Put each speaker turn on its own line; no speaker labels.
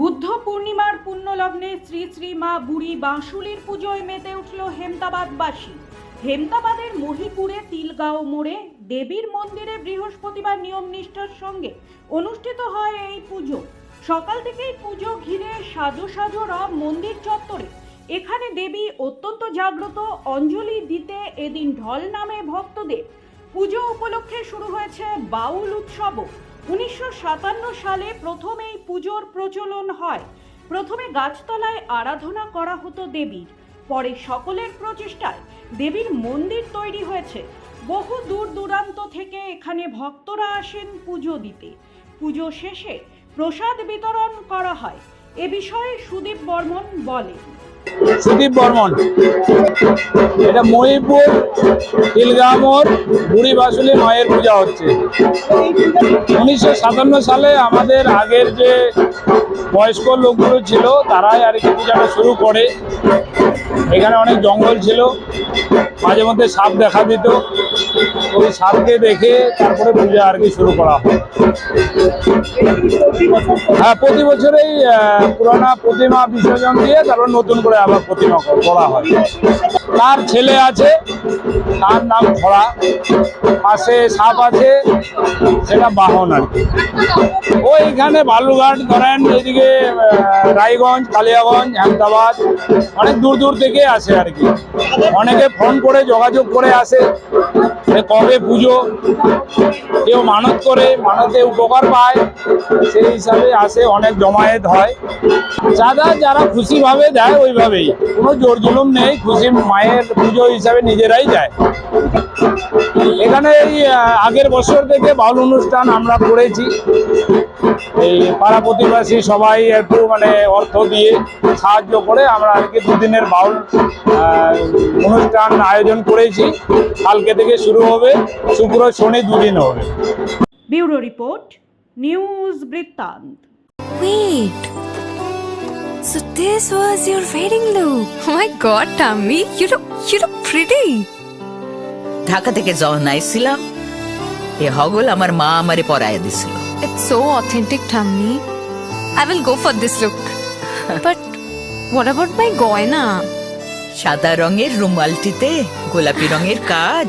বুদ্ধ পূর্ণিমার পুণ্যলগ্নে শ্রী শ্রী মা বুড়ি বাঁশুলির পুজোয় মেতে উঠল হেমতাবাদবাসী। হেমতাবাদের মহিপুরে তিলগাঁও মোড়ে দেবীর মন্দিরে বৃহস্পতিবার নিয়ম নিষ্ঠার সঙ্গে অনুষ্ঠিত হয় এই পুজো। সকাল থেকেই পুজো ঘিরে সাজো সাজো রব মন্দির চত্বরে। এখানে দেবী অত্যন্ত জাগ্রত, অঞ্জলি দিতে এদিন ঢল নামে ভক্তদের। পুজো উপলক্ষে শুরু হয়েছে বাউল উৎসবও। উনিশশো সাতান্ন সালে প্রথম এই পুজোর প্রচলন হয়। প্রথমে গাছতলায় আরাধনা করা হতো দেবীর। পরে সকলের প্রচেষ্টায় দেবীর মন্দির তৈরি হয়েছে। বহু দূর দূরান্ত থেকে এখানে ভক্তরা আসেন পুজো দিতে। পুজো শেষে প্রসাদ বিতরণ করা হয়। এ বিষয়ে সুদীপ বর্মন বলেন।
সুদীপ বর্মন। এটা মহিপুর তিলগামোর বুড়ি বাসুলি মায়ের পূজা হচ্ছে। উনিশশো সাতান্ন সালে আমাদের আগের যে বয়স্ক লোকগুলো ছিল, তারাই আর কি পূজাটা শুরু করে। এখানে অনেক জঙ্গল ছিল। মাঝে মধ্যে সাপ দেখা দিত। ওই সাপকে দেখে তারপরে পূজা আর কি শুরু করা হয়। হ্যাঁ প্রতি বছরেই পুরানা প্রতিমা বিসর্জন দিয়ে তারপর নতুন করে আবার প্রতিমা করা হয়। তার ছেলে আছে, তার নাম খরা পাশে সাপ আছে, সেটা বাহন আর কি। ওইখানে বালুঘাট ধরেন, এদিকে রায়গঞ্জ, কালিয়াগঞ্জ, আহমেদাবাদ, অনেক দূর দূর থেকে আসে আর কি। অনেকে ফোন করে, যোগাযোগ করে আসে। যে কবে পুজো, কেউ মানত করে, মানতে উপকার পায়, সেই হিসাবে আসে অনেক জমায়েত হয়। চাঁদা যারা খুশিভাবে দেয় ওইভাবেই, কোনো জোর জুলুম নেই, খুশি মায়ের পুজো হিসাবে নিজেরাই দেয়। এখানে এই আগের বছর থেকে বাউল অনুষ্ঠান আমরা করেছি। এই পাড়া প্রতিবাসী সবাই একটু মানে অর্থ দিয়ে সাহায্য করে আমরা আর কি দুদিনের বাউল অনুষ্ঠান আয়োজন করেছি। কালকে থেকে শুরু হবে শুক্র শনি দুদিন হবে
ব্যুরো রিপোর্ট নিউজ বৃত্তান্ত
Wait. So this was your wedding look. Oh my god, Tammy, you look you look pretty.
Dhaka থেকে যখন আইছিলাম এ হগল আমার মা আমারে পরায় দিছিল
It's so authentic, Tammy. I will go for this look. but what about my goina?
সাদা রঙের রুমালটিতে গোলাপি রঙের কাজ